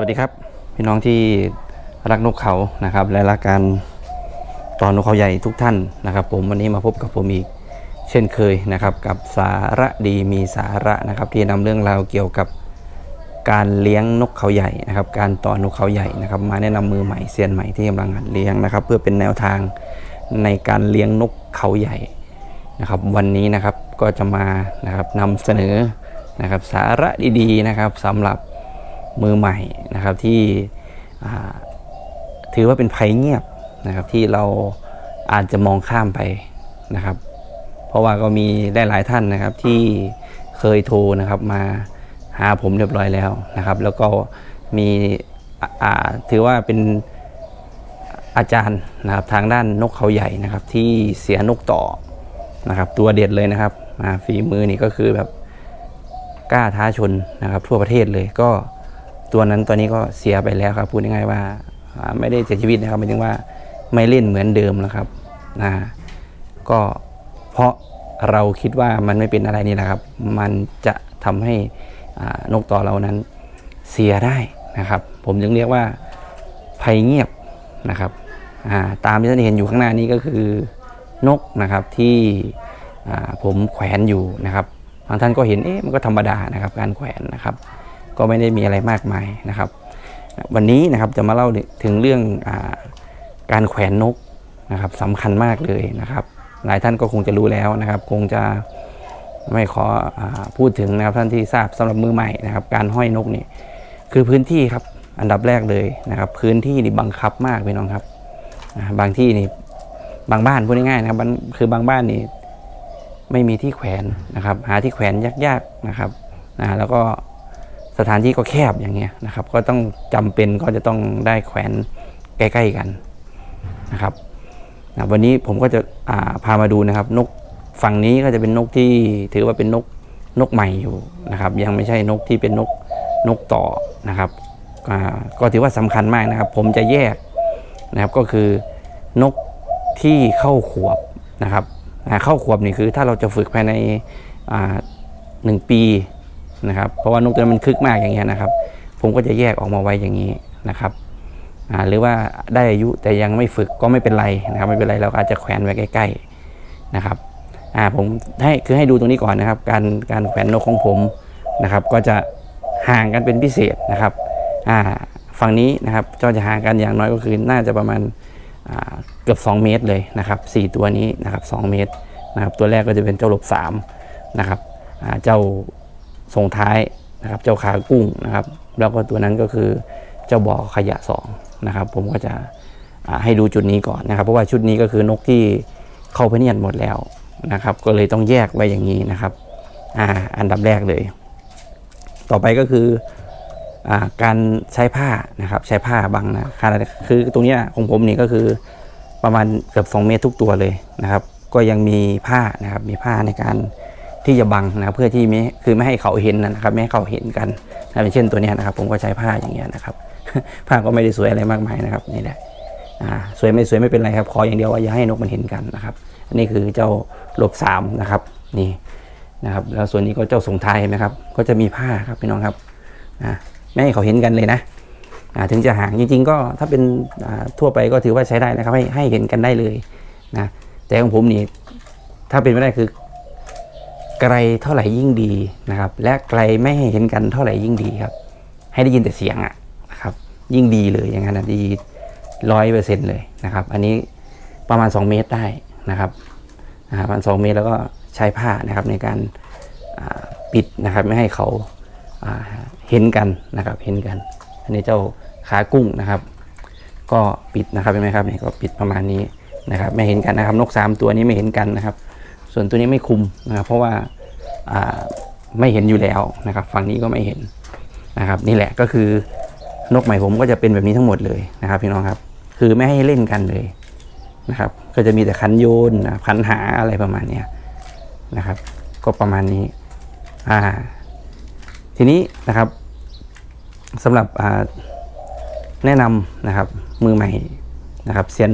วัสดีครับพี่น้องที่รักนกเขานะครับ และรักการตอนนกเขาใหญ่ทุกท่านนะครับ ผมวันนี้มาพบกับผมอีกเช่นเคยนะครับ กับสาระดีมีสาระนะครับ ที่นำเรื่องราวเกี่ยวกับการเลี้ยงนกเขาใหญ่นะครับ การต่อนกเขาใหญ่นะครับ มาแนะนำมือใหม่เซียนใหม่ที่กำลังหัดเลี้ยงนะครับ เพื่อเป็นแนวทางในการเลี้ยงนกเขาใหญ่นะครับ วันนี้นะครับก็จะมานะครับนำเสนอนะครับสาระดีๆนะครับสำหรับ มือใหม่นะครับที่ถือว่าเป็นภัยเงียบนะครับที่เราอาจจะมองข้ามไปนะครับ เพราะว่าก็มีได้หลายท่านนะครับที่เคยโทรนะครับมาหาผมเรียบร้อยแล้วนะครับ แล้วก็มีถือว่าเป็นอาจารย์นะครับทางด้านนกเขาใหญ่นะครับ ที่เสียนกต่อนะครับตัวเด็ดเลยนะครับฝีมือนี่ก็คือแบบกล้าท้าชนนะครับทั่วประเทศเลยก็ ตัวนั้นตอนนี้ก็เสียไปแล้วครับพูดง่ายๆว่าไม่ได้เสียชีวิตนะครับหมายถึงว่าไม่เล่นเหมือนเดิมแล้วครับนะก็เพราะเราคิดว่ามันไม่เป็นอะไรนี่แหละครับ มันจะทำให้นกต่อเรานั้นเสียได้นะครับ ผมจึงเรียกว่าภัยเงียบนะครับตามที่ท่านเห็นอยู่ข้างหน้านี้ก็คือนกนะครับที่ผมแขวนอยู่นะครับบางท่านก็เห็นเอ๊ะมันก็ธรรมดานะครับ การแขวนนะครับ ก็ไม่ได้มีอะไรมากมายนะครับ วันนี้นะครับจะมาเล่าถึงเรื่องอการแขวนนกนะครับสำคัญมากเลยนะครับ หลายท่านก็คงจะรู้แล้วนะครับ คงจะไม่ขออพูดถึงนะครับท่านที่ทราบสำหรับมือใหม่นะครับ การห้อยนกนี่คือพื้นที่ครับอันดับแรกเลยนะครับ พื้นที่นี่บังคับมากพี่น้องครับบางที่นี่บางบ้านพูดง่ายๆนะครับคือบางบ้านนี่ไม่มีที่แขวนนะครับ หาที่แขวนยากๆนะครับนะแล้วก็ สถานที่ก็แคบอย่างเงี้ยนะครับ ก็ต้องจำเป็นก็จะต้องได้แขวนใกล้ ๆกันนะครับนะวันนี้ผมก็จะาพามาดูนะครับ นกฝั่งนี้ก็จะเป็นนกที่ถือว่าเป็นนกนกใหม่อยู่นะครับ ยังไม่ใช่นกที่เป็นนกนกต่อนะครับก็ถือว่าสำคัญมากนะครับ ผมจะแยกนะครับก็คือนกที่เข้าขวบนะครับเข้าขวบนี่คือถ้าเราจะฝึกภายในหนึ่งปี นะครับเพราะว่านกตัวนั้นมันคึกมากอย่างเงี้ยนะครับ ผมก็จะแยกออกมาไว้อย่างนี้นะครับหรือว่าได้อายุแต่ยังไม่ฝึกก็ไม่เป็นไรนะครับไม่เป็นไรเราก็อาจจะแขวนไว้ใกล้ ๆนะครับอ่าผมให้คือให้ดูตรงนี้ก่อนนะครับ การการแขวนนกของผมนะครับ ก็จะห่างกันเป็นพิเศษนะครับอ่าฝั่งนี้นะครับก็จะห่างกันอย่างน้อยก็คือน่าจะประมาณอ่าเกือบ 2 เมตรเลยนะครับสตัวนี้นะครับ 2 เมตรนะครับ ตัวแรกก็จะเป็นเจ้าหลบ3นะครับอ่าเจ้า ส่งท้ายนะครับ เจ้าขากุ้งนะครับ แล้วก็ตัวนั้นก็คือเจ้าบ่อขยะ2นะครับ ผมก็จะให้ดูจุดนี้ก่อนนะครับ เพราะว่าชุดนี้ก็คือนกที่เข้าไปเนียนหมดแล้วนะครับ ก็เลยต้องแยกไว้อย่างนี้นะครับอ่าอันดับแรกเลย ต่อไปก็คืออการใช้ผ้านะครับ ใช้ผ้าบังนะคือตรงเนี้ยของผมนี่ก็คือประมาณเกือบ2เมตรทุกตัวเลยนะครับ ก็ยังมีผ้านะครับมีผ้าในการ ที่จะบังนะครับเพื่อที่ไม่คือไม่ให้เขาเห็นนะครับไม่ให้เขาเห็นกันนะเป็นเช่นตัวนี้นะครับ ผมก็ใช้ผ้าอย่างเงี้ยนะครับ ผ้าก็ไม่ได้สวยอะไรมากมายนะครับนี่แหละอ่าสวยไม่สวยไม่เป็นไรครับ ขออย่างเดียวว่าอย่าให้นกมันเห็นกันนะครับ อันนี้คือเจ้าหลบสามนะครับนี่นะครับ แล้วส่วนนี้ก็เจ้าสงท้ายนไหมครับ ก็จะมีผ้าครับพี่น้องครับไม่ให้เขาเห็นกันเลยนะอ่าถึงจะห่างจริง ๆ ก็ถ้าเป็นอ่าทั่วไปก็ถือว่าใช้ได้นะครับ ให้ให้เห็นกันได้เลยนะแต่ของผมนี่ถ้าเป็นไม่ได้คือ ไกลเท่าไหร่ยิ่งดีนะครับ และไกลไม่ให้เห็นกันเท่าไหร่ยิ่งดีครับ ให้ได้ยินแต่เสียงอะนะครับ ยิ่งดีเลยอย่างนั้นดีร้อยเปอร์เซ็นต์เลยนะครับ อันนี้ประมาณ 2 เมตรได้นะครับประมาณ2เมตรแล้วก็ใช้ผ้านะครับในการปิดนะครับไม่ให้เขาาเห็นกันนะครับเห็นกัน อันนี้เจ้าขากุ้งนะครับ ก็ปิดนะครับเห็นไหมครับนี่ก็ปิดประมาณนี้นะครับ ไม่เห็นกันนะครับ นกสามตัวนี้ไม่เห็นกันนะครับ ส่วนตัวนี้ไม่คุมนะครับเพราะว่าไม่เห็นอยู่แล้วนะครับ ฝั่งนี้ก็ไม่เห็นนะครับ นี่แหละก็คือนกใหม่ผมก็จะเป็นแบบนี้ทั้งหมดเลยนะครับพี่น้องครับ คือไม่ให้เล่นกันเลยนะครับ ก็จะมีแต่คันโยนนะคันหาอะไรประมาณนี้นะครับ ก็ประมาณนี้อ่าทีนี้นะครับสำหรับแนะนำนะครับมือใหม่นะครับเซียน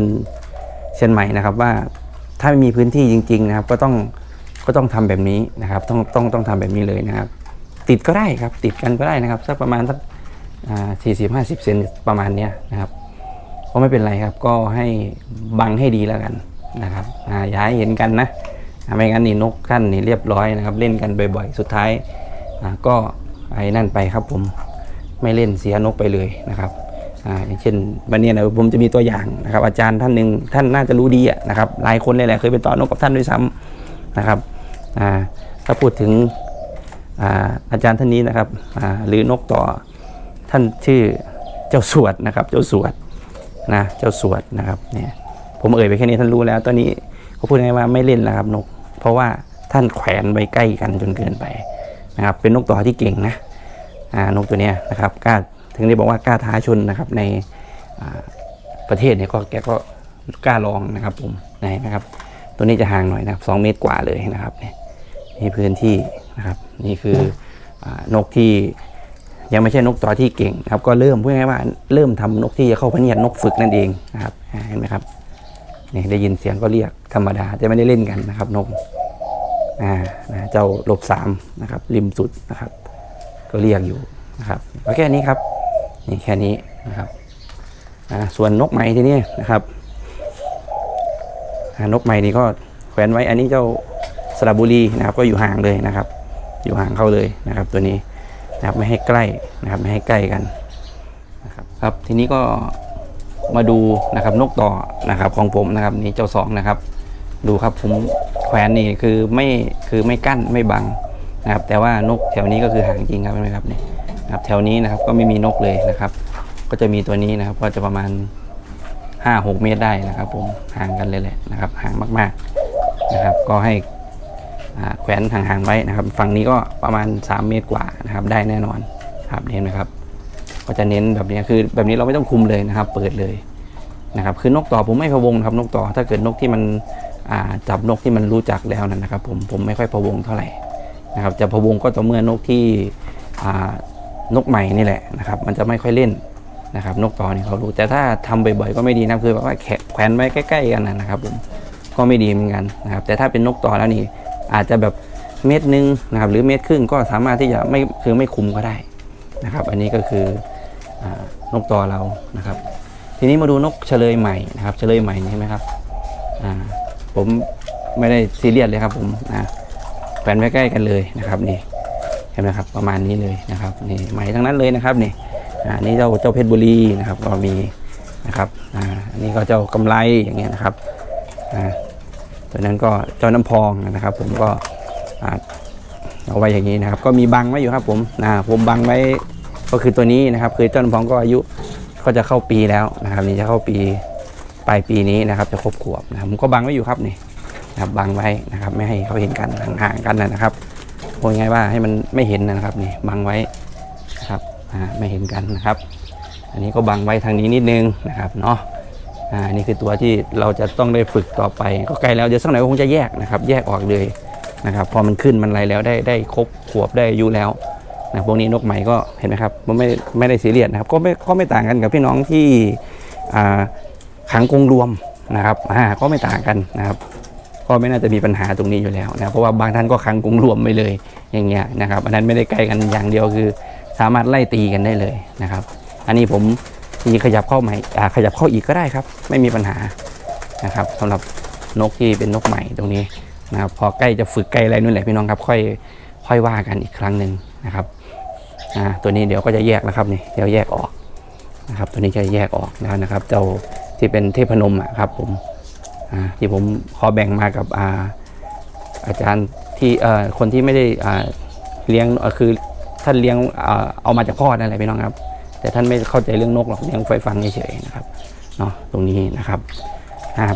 เซียนใหม่นะครับว่า ถ้าไม่มีพื้นที่จริง ๆ นะครับ ก็ต้องก็ต้องทำแบบนี้นะครับ ต้องต้องต้องทำแบบนี้เลยนะครับ ติดก็ได้ครับ ติดกันก็ได้นะครับสักประมาณสักสี่สิบห้าสิบเซนประมาณเนี้ยนะครับก็ไม่เป็นไรครับ ก็ให้บังให้ดีแล้วกันนะครับอ่าอย่าให้เห็นกันนะไม่งั้นนี่นกกั้นนี่เรียบร้อยนะครับ เล่นกันบ่อยๆ สุดท้ายก็ไอ้นั่นไปครับผมไม่เล่นเสียนกไปเลยนะครับ อ่าอย่างเช่นวันนี้นะผมจะมีตัวอย่างนะครับ อาจารย์ท่านหนึ่งท่านน่าจะรู้ดีอะนะครับหลายคนเลยแหละเคยไปต่อนกกับท่านด้วยซ้ำนะครับอ่าถ้าพูดถึงอ่าอาจารย์ท่านนี้นะครับอ่าหรือนกต่อท่านชื่อเจ้าสวดนะครับ เจ้าสวดนะเจ้าสวดนะครับเนี่ยผมเอ่ยไปแค่นี้ท่านรู้แล้วตอนนี้เขาพูดง่ายว่าไม่เล่นแล้วครับนก เพราะว่าท่านแขวนไว้ใกล้กันจนเกินไปนะครับเป็นนกต่อที่เก่งนะอ่านกตัวนี้นะครับกล้า ถึงได้บอกว่ากล้าท้าชนนะครับในประเทศเนี่ยก็แกก็กล้าลองนะครับผมนนะครับ ตัวนี้จะห่างหน่อยนะครับสองเมตรกว่าเลยนะครับนี่นี่พื้นที่นะครับ นี่คืออนกที่ยังไม่ใช่นกต่อที่เก่งนะครับ ก็เริ่มพูดง่ายว่าเริ่มทำนกที่จะเข้าพเนียดนกฝึกนั่นเองนะครับเห็นไหมครับนี่ได้ยินเสียงก็เรียกธรรมดาจะไม่ได้เล่นกันนะครับนกอ่าเจ้าหลบสามนะครับ ริมสุดนะครับ ก็เรียกอยู่นะครับก็แค่นี้ครับ นี่แค่นี้นะครับส่วนนกไหมที่นี้นะครับนกไหมนี่ก็แขวนไว้อันนี้เจ้าสระบุรีนะครับก็อยู่ห่างเลยนะครับ อยู่ห่างเข้าเลยนะครับ ตัวนี้นะครับไม่ให้ใกล้นะครับไม่ให้ใกล้กันนะครับครับทีนี้ก็มาดูนะครับนกต่อนะครับของผมนะครับนี่เจ้าสองนะครับ ดูครับผมแขวนนี่คือไม่คือไม่กั้นไม่บังนะครับ แต่ว่านกแถวนี้ก็คือห่างจริงครับเห็นไหมครับนี่ นะครับแถวนี้นะครับก็ไม่มีนกเลยนะครับ ก็จะมีตัวนี้นะครับ ก็จะประมาณ 5-6 เมตรได้นะครับ ผมห่างกันเลยแหละนะครับห่างมากๆนะครับ ก็ให้แขวนห่างๆไว้นะครับ ฝั่งนี้ก็ประมาณ 3 เมตรกว่านะครับ ได้แน่นอนครับเห็นไหมครับ ก็จะเน้นแบบนี้คือแบบนี้เราไม่ต้องคุมเลยนะครับ เปิดเลยนะครับ คือนกต่อผมไม่พะวงครับนกต่อถ้าเกิดนกที่มันจับนกที่มันรู้จักแล้วนะนะครับ ผมผมไม่ค่อยพะวงเท่าไหร่นะครับ จะพะวงก็ต่อเมื่อนกที่ นกใหม่นี่แหละนะครับ มันจะไม่ค่อยเล่นนะครับ นกต่อนี่เขารู้แต่ถ้าทำบ่อยๆก็ไม่ดีนะคือแบบว่าแขวนไว้ใกล้ ๆ กันนะครับผมก็ไม่ดีเหมือนกันนะครับ แต่ถ้าเป็นนกต่อแล้วนี่อาจจะแบบเม็ดหนึ่งนะครับ หรือเม็ดครึ่งก็สามารถที่จะไม่คือไม่คุมก็ได้นะครับ อันนี้ก็คืออนกต่อเรานะครับ ทีนี้มาดูนกเฉลยใหม่นะครับเฉลยใหม่นี่ใช่ไหมครับผมไม่ได้ซีเรียสเลยครับผมนะแขวนไว้ใกล้กันเลยนะครับนี่ เห็นไหมครับประมาณนี้เลยนะครับนี่ใหม่ทั้งนั้นเลยนะครับนี่อ่านี่เจ้าเจ้าเพชรบุรีนะครับก็มีนะครับอ่าอันนี้ก็เจ้ากำไรอย่างเงี้ยนะครับอ่าตัวนั้นก็เจ้าน้ำพองนะครับ ผมก็อ่าเอาไว้อย่างนี้นะครับ ก็มีบังไว้อยู่ครับผมนะผมบังไว้ก็คือตัวนี้นะครับ คือเจ้าน้ำพองก็อายุก็จะเข้าปีแล้วนะครับ นี่จะเข้าปีปลายปีนี้นะครับ จะครบขวบนะครับผมก็บังไว้อยู่ครับนี่นะครับบังไว้นะครับ ไม่ให้เขาเห็นกันห่างๆกันนะครับ พูดง่ายว่าให้มันไม่เห็นนะครับนี่บังไว้นะครับไม่เห็นกันนะครับ อันนี้ก็บังไว้ทางนี้นิดนึงนะครับเนาะอ่านี่คือตัวที่เราจะต้องได้ฝึกต่อไป ก็ใกลแล้วเดี๋ยวสักหน่อยก็คงจะแยกนะครับ แยกออกเลยนะครับพอมันขึ้นมันไรแล้วได้ได้ครบขวบได้อายุแล้วนะพวกนี้นกใหม่ก็เห็นไหมครับมันไม่ไม่ได้ซีเรียสนะครับก็ไม่ก็ไม่ต่างกันกับพี่น้องที่ขังกรงรวมนะครับอ่าก็ไม่ต่างกันนะครับ ก็ไม่น่าจะมีปัญหาตรงนี้อยู่แล้วนะเพราะว่าบางท่านก็ขังกรงรวมไปเลยอย่างเงี้ยนะครับอันนั้นไม่ได้ใกล้กันอย่างเดียวคือ สามารถไล่ตีกันได้เลยนะครับ อันนี้ผมมีขยับเข้าใหม่ขยับเข้าอีกก็ได้ครับ ไม่มีปัญหานะครับสำหรับนกที่เป็นนกใหม่ตรงนี้นะครับพอใกล้จะฝึกใกล้อะไรนู่นแหละพี่น้องครับค่อยค่อยว่ากันอีกครั้งหนึ่งนะครับอ่าตัวนี้เดี๋ยวก็จะแยกนะครับนี่เดี๋ยวแยกออกนะครับตัวนี้จะแยกออกแล้วนะครับเจ้าที่เป็นเทพนมอะครับผม ที่ผมขอแบ่งมากับอาอาจารย์ที่คนที่ไม่ได้เลี้ยงคือท่านเลี้ยงอเอามาจากพ่อนั่นแหละพี่น้องครับ แต่ท่านไม่เข้าใจเรื่องนกหรอกเลี้ยงไฟฟังเฉยๆนะครับเนาะตรงนี้นะครับ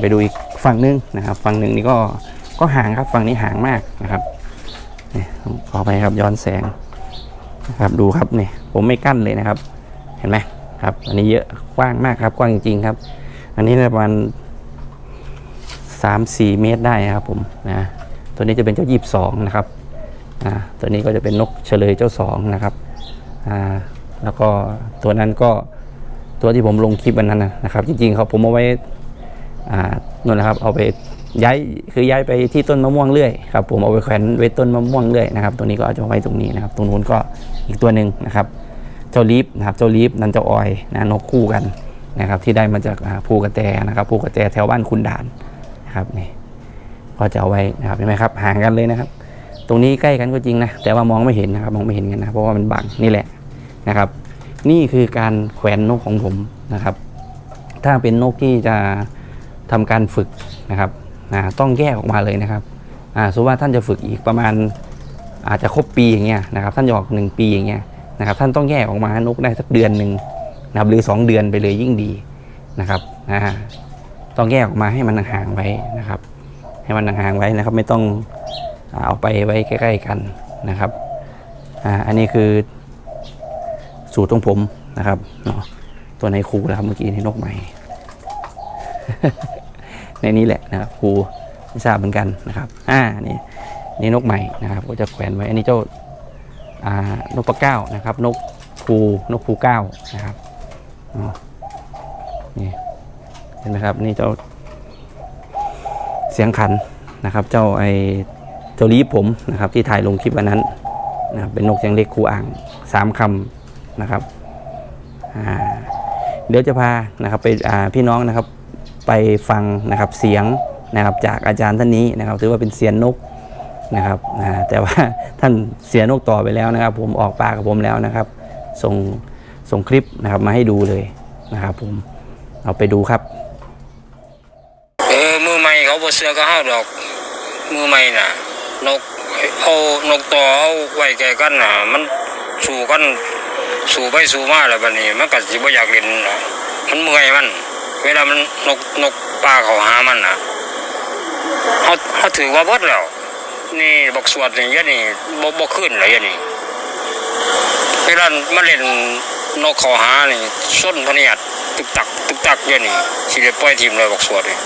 ไปดูอีกฝั่งหนึงนะครับ ฝั่งหนึ่งนี่ก็ก็ห่างครับฝั่งนี้ห่างมากนะครับนี่ขอไปครับย้อนแสงนะครับดูครับนี่ผมไม่กั้นเลยนะครับ เห็นไหมครับ อันนี้เยอะกว้างมากครับกว้างจริงๆครับ อันนี้ประมาณ สามสี่เมตรได้นะครับผมนะตัวนี้จะเป็นเจ้ายีบสองนะครับอ่าตัวนี้ก็จะเป็นนกเฉลยเจ้าสองนะครับอ่าแล้วก็ตัวนั้นก็ตัวที่ผมลงคลิปวันนั้นนะครับ จริงๆเขาผมเอาไว้อ่านู่นนะครับเอาไปย้ายคือย้ายไปที่ต้นมะม่วงเรื่อยครับผมเอาไปแขวนไว้ต้นมะม่วงเรื่อยนะครับตัวนี้ก็เอาจะไว้ตรงนี้นะครับ ตรงนู้นก็อีกตัวหนึ่งนะครับ เจ้าลีฟนะครับเจ้าลีฟนันเจ้าออยนะนกคู่กันนะครับ ที่ได้มาจากอ่าภูกระแตนะครับภูกระแตแถวบ้านคุณด่าน นะครับนี่ก็จะเอาไว้นะครับเห็นไหมครับห่างกันเลยนะครับ ตรงนี้ใกล้กันก็จริงนะแต่ว่ามองไม่เห็นนะครับมองไม่เห็นกันนะเพราะว่ามันบังนี่แหละนะครับ นี่คือการแขวนนกของผมนะครับ ถ้าเป็นนกที่จะทำการฝึกนะครับต้องแยกออกมาเลยนะครับอ่าสมมติว่าท่านจะฝึกอีกประมาณอาจจะครบปีอย่างเงี้ยนะครับ ท่านจะอกหนึ่งปีอย่างเงี้ยนะครับ ท่านต้องแยกออกมาให้นกได้สักเดือนหนึ่งนะครับหรือ 2 เดือนไปเลยยิ่งดีนะครับอ่า ต้องแยกออกมาให้มันห่างไว้นะครับ ให้มันห่างไว้นะครับ ไม่ต้องเอาไปไว้ใกล้ ๆกันนะครับอ่าอันนี้คือสูตรของผมนะครับเนาะตัวในครูนะครับเมื่อกี้นี่นกใหม่ ในนี้แหละนะครับครูไม่ทราบเหมือนกันนะครับอ่านี่นี่นกใหม่นะครับ ก็จะแขวนไว้ อันนี้เจ้าอ่านกปลาเก้านะครับ นกภูนกภูเก้านะครับนี่ เห็นไหมครับ นี่เจ้าเสียงขันนะครับ เจ้าไอเจ้าลีผมนะครับที่ถ่ายลงคลิปวันนั้นนะครับเป็นนกเสียงเล็กคูอ่างสามคำนะครับอ่าเดี๋ยวจะพานะครับไปอ่าพี่น้องนะครับไปฟังนะครับเสียงนะครับจากอาจารย์ท่านนี้นะครับ ถือว่าเป็นเสียนนกนะครับแต่ว่าท่านเสียนกต่อไปแล้วนะครับ ผมออกปากกับผมแล้วนะครับ ส่งส่งคลิปนะครับมาให้ดูเลยนะครับ ผมเอาไปดูครับ เสือก็เฮาดอก มือใหม่น่ะ นกเอานกต่อเอาไว้แก่กันน่ะ มันสู้กันสู้ไปสู้มาแล้วบัดนี้มันก็สิบ่อยากเล่นน่ะมันเมื่อยมัน เวลามันนกนกปลาเขาหามันน่ะเฮาเฮาถือว่าเบิดแล้ว นี่บักสวดนี่ยะนี่บ่บ่ขึ้นเลยยะนี่เวลามันเล่นนกเขาหานี่ส้นพเนียดตึกตักตึกตักยะนี่สิได้ปล่อยทีมเลยบักสวดนี่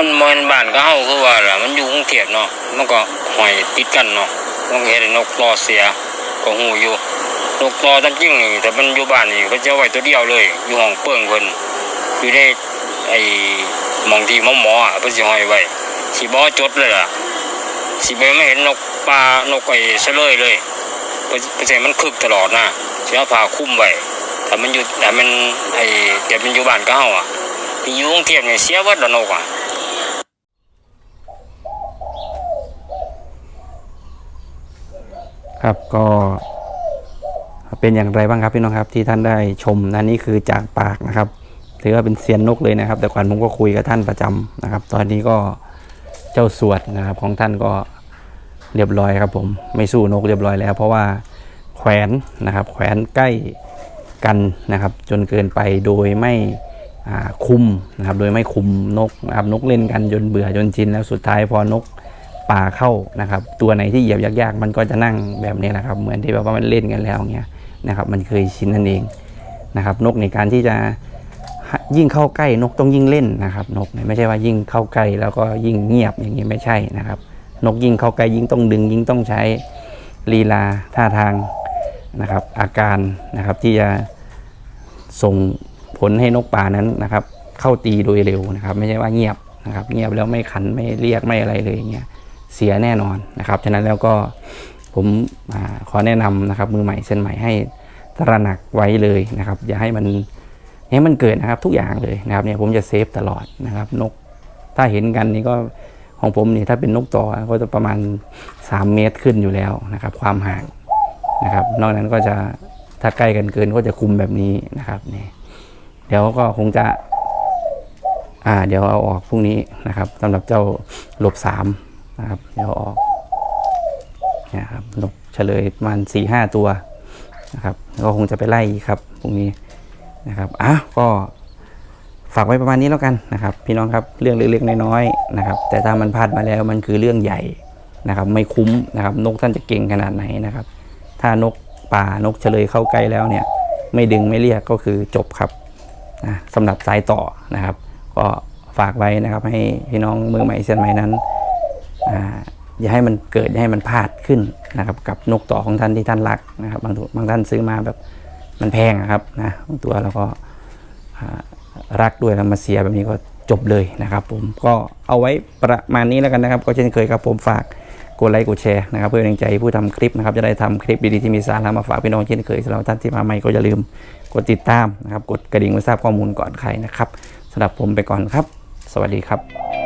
มันมันบ้านก็เฮาคือว่าล่ะมันอยู่กรุงเทพเนาะมันก็ห้อยติดกันเนาะมันเห็นนกรอเสียก็หูอยู่นกรอตามจริงนี่แต่มันอยู่บ้านนี่ก็จะเอาไว้ตัวเดียวเลย อยู่ห้องเปิ้งเพิ่นอยู่ในไอ้หมองที่หมอหมออะเพิ่นสิห้อยไว้สิบ่จดเลยล่ะสิบ่ไม่เห็นนกปลานกไอ้เสลยเลยเพิ่นเพิ่นสิให้มันคึกตลอดนะสิเอาผ้าคลุมไว้ถ้ามันอยู่ถ้ามันไอ้แต่มันอยู่บ้านก็เฮาอะอยู่กรุงเทพนี่เสียเบิดแล้วนกอะ ครับก็เป็นอย่างไรบ้างครับพี่น้องครับที่ท่านได้ชมนะนี่คือจากปากนะครับถือว่าเป็นเซียนนกเลยนะครับ แต่ก่อนผมก็คุยกับท่านประจำนะครับ ตอนนี้ก็เจ้าสวดนะครับของท่านก็เรียบร้อยครับผมไม่สู้นกเรียบร้อยแล้ว เพราะว่าแขวนนะครับ แขวนใกล้กันนะครับ จนเกินไปโดยไม่คุมนะครับ โดยไม่คุมนกนะครับนกเล่นกันจนเบื่อจนชินแล้วสุดท้ายพอนก ป่าเข้านะครับ ตัวไหนที่เหยียบยากๆ มันก็จะนั่งแบบนี้นะครับ เหมือนที่แบบว่ามันเล่นกันแล้วเงี้ยนะครับ มันเคยชินนั่นเองนะครับ นกในการที่จะยิ่งเข้าใกล้นกต้องยิ่งเล่นนะครับ นกไม่ใช่ว่ายิ่งเข้าใกล้แล้วก็ยิ่งเงียบอย่างนี้ไม่ใช่นะครับ นกยิ่งเข้าใกล้ยิ่งต้องดึง ยิ่งต้องใช้ลีลาท่าทางนะครับ อาการนะครับที่จะส่งผลให้นกป่านั้นนะครับ เข้าตีโดยเร็วนะครับ ไม่ใช่ว่าเงียบนะครับ เงียบแล้วไม่ขันไม่เรียกไม่อะไรเลยอย่างเงี้ย เสียแน่นอนนะครับฉะนั้นแล้วก็ผมอขอแนะนำนะครับ มือใหม่เส้นใหม่ให้ตระหนักไว้เลยนะครับ อย่าให้มันให้มันเกิดนะครับทุกอย่างเลยนะครับเนี่ยผมจะเซฟตลอดนะครับ นกถ้าเห็นกันนี่ก็ของผมนี่ถ้าเป็นนกต่อก็จะประมาณ 3 เมตรขึ้นอยู่แล้วนะครับ ความห่างนะครับ นอกนั้นก็จะถ้าใกล้กันเกินก็จะคุมแบบนี้นะครับเนี่ยเดี๋ยวก็คงจะ อ่า เดี๋ยวเอาออกพรุ่งนี้นะครับสำหรับเจ้าหลบสาม นะครับเดี๋ยวอาออกเนี่ยครับนกเฉลยประมาณสี่ห้าตัวนะครับก็คงจะไปไล่ครับพรุ่งนี้นะครับอะก็ฝากไว้ประมาณนี้แล้วกันนะครับ พี่น้องครับเรื่องเล็กๆน้อยๆนะครับ แต่ถ้ามันพลาดมาแล้วมันคือเรื่องใหญ่นะครับ ไม่คุ้มนะครับ นกท่านจะเก่งขนาดไหนนะครับ ถ้านกป่านกเฉลยเข้าใกล้แล้วเนี่ย ไม่ดึงไม่เรียกก็คือจบครับนะสำหรับสายต่อนะครับ ก็ฝากไว้นะครับให้พี่น้องมือใหม่เส้นใหม่นั้น อย่าให้มันเกิดอย่าให้มันพลาดขึ้นนะครับ กับนกต่อของท่านที่ท่านรักนะครับ บางบางท่านซื้อมาแบบมันแพงอะครับนะตัวเราก็รักด้วยแล้วมาเสียแบบนี้ก็จบเลยนะครับ ผมก็เอาไว้ประมาณนี้แล้วกันนะครับ ก็เช่นเคยครับผมฝากกดไลค์กดแชร์นะครับเพื่อเป็นกำลังใจผู้ทำคลิปนะครับ จะได้ทำคลิปดีๆที่มีสาระมาฝากพี่น้องเช่นเคยสำหรับท่านที่มาใหม่ก็อย่าลืมกดติดตามนะครับ กดกระดิ่งเพื่อทราบข้อมูลก่อนใครนะครับสำหรับผมไปก่อนครับ สวัสดีครับ